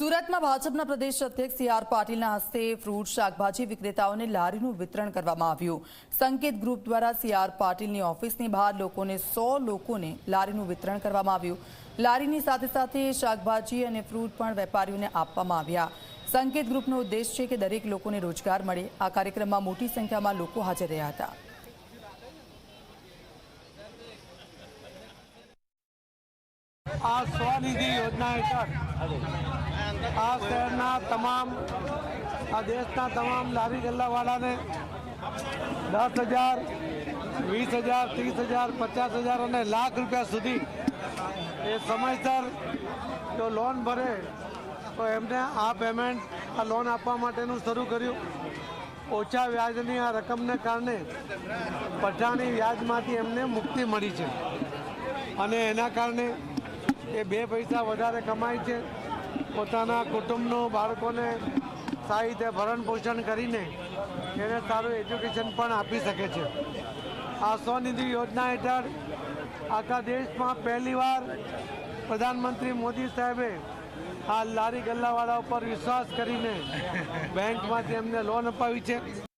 સુરતમાં ભાજપના પ્રદેશ અધ્યક્ષ સી આર પાટીલના હસ્તે ફ્રૂટ, શાકભાજી વિક્રેતાઓને લારીનું વિતરણ કરવામાં આવ્યું. સંકેત ગ્રુપ દ્વારા સી આર પાટીલની ઓફિસની બહાર લોકોને સો લોકોને લારીનું વિતરણ કરવામાં આવ્યું. લારીની સાથે સાથે શાકભાજી અને ફ્રૂટ પણ વેપારીઓને આપવામાં આવ્યા. સંકેત ગ્રુપનો ઉદ્દેશ છે કે દરેક લોકોને રોજગાર મળે. આ કાર્યક્રમમાં મોટી સંખ્યામાં લોકો હાજર રહ્યા હતા. આ સ્વનિધિ યોજના હેઠળ આ શહેરના તમામ, આ દેશના તમામ લારી ગલ્લાવાળાને દસ હજાર, વીસ હજાર, ત્રીસ હજાર, પચાસ હજાર અને લાખ રૂપિયા સુધી એ સમયસર જો લોન ભરે, તો એમને આ પેમેન્ટ આ લોન આપવા માટેનું શરૂ કર્યું. ઓછા વ્યાજની આ રકમને કારણે પઠાણી વ્યાજમાંથી એમને મુક્તિ મળી છે. અને એના કારણે એ બે પૈસા વધારે કમાય છે. પોતાના કુટુંબનું, બાળકોને સારી રીતે ભરણ પોષણ કરીને એને સારું એજ્યુકેશન પણ આપી શકે છે. આ સ્વનિધિ યોજના હેઠળ આખા દેશમાં પહેલીવાર પ્રધાનમંત્રી મોદી સાહેબે આ લારી ગલ્લાવાળા ઉપર વિશ્વાસ કરીને બેંકમાંથી એમને લોન અપાવી છે.